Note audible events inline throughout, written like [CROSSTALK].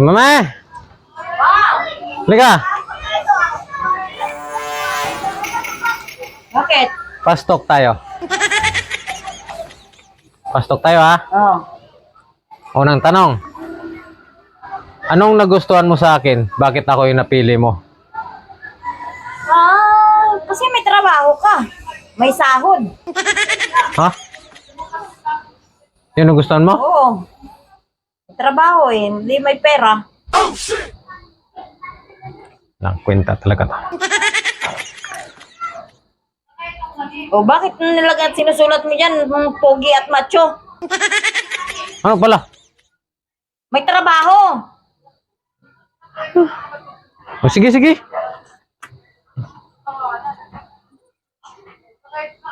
Mama! Liga! Bakit? Pastok tayo. Pastok tayo ha. Oo. Unang tanong. Anong nagustuhan mo sa akin? Bakit ako yung napili mo? Ah, kasi may trabaho ka. May sahod. Ha? Yun ang gustuhan mo? Oo. Trabaho eh. Hindi may pera. Lang, kwenta talaga to. O bakit nilagay at sinusulat mo dyan mga pogi at macho? Ano pala? May trabaho. O sige, sige.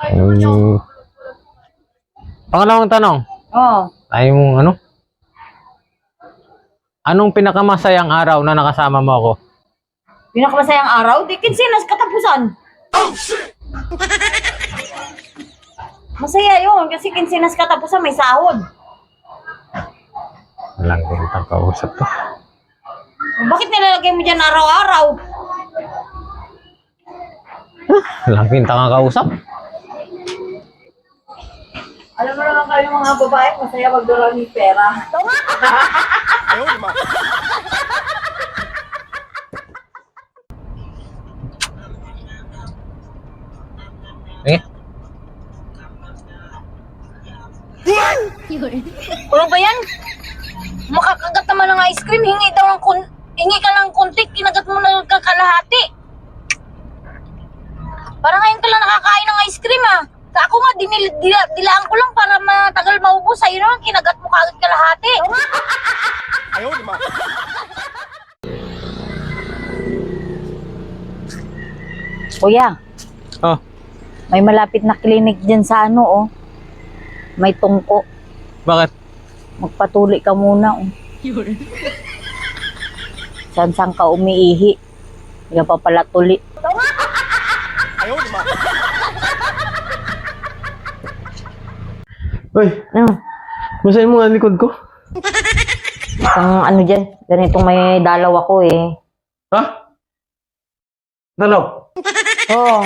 Hmm. Pangalawang tanong. Oo. Ay yung ano? Anong pinakamasayang araw na nakasama mo ako? Pinakamasayang araw? Di kinsinas katapusan. Masaya yun kasi kinsinas katapusan may sahod. Walang kwentang kausap to. Bakit nilalagay mo dyan araw-araw? Walang kwentang kausap. Alam mo naman kayo mga babae, masaya magdala ng pera. [LAUGHS] Eh? Ano ba yan? Makakagat naman ng ice cream, hingi daw ng kun hingi ka ng kunti, kinagat mo na ng kakalahati. Parang ngayon ka lang nakakain ng ice cream ah. Ako nga, dinil, dila, dilaan ko lang para matagal maubos. Sa'yo naman, kinagat mo kagad kalahati. Kuya, Oh, may malapit na clinic dyan sa ano oh. May tungko. bakit? Magpatuli ka muna. Oh. Saan saan ka umiihi? Hindi ka pa pala tuli. Uy, Ano? masayin mo nga ang likod ko. Ang ano dyan? Ganitong may dalaw ako eh. Ha? Dalaw. Oo.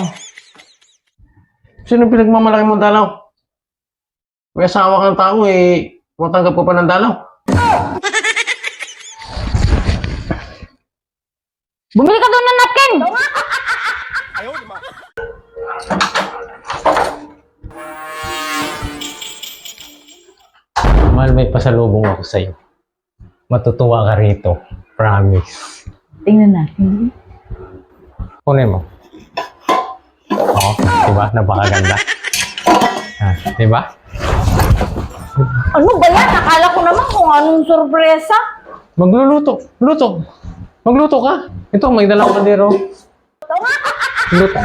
Sino pinagmamalaki mong dalaw? May asawa kang tao eh. Matanggap ko pa ng dalaw. [LAUGHS] Bumili ka doon ng napkin! [LAUGHS] Mahal, may pasalubong ako sa'yo. Matutuwa ka rito. Promise. Tingnan natin. Kunin mo. Oo, diba? Napakaganda. Ah, diba? Ano ba yan? Akala ko naman kung anong sorpresa. Magluluto. Luto. Magluto ka. Ito, may dalang kaldero. [LAUGHS] Luto.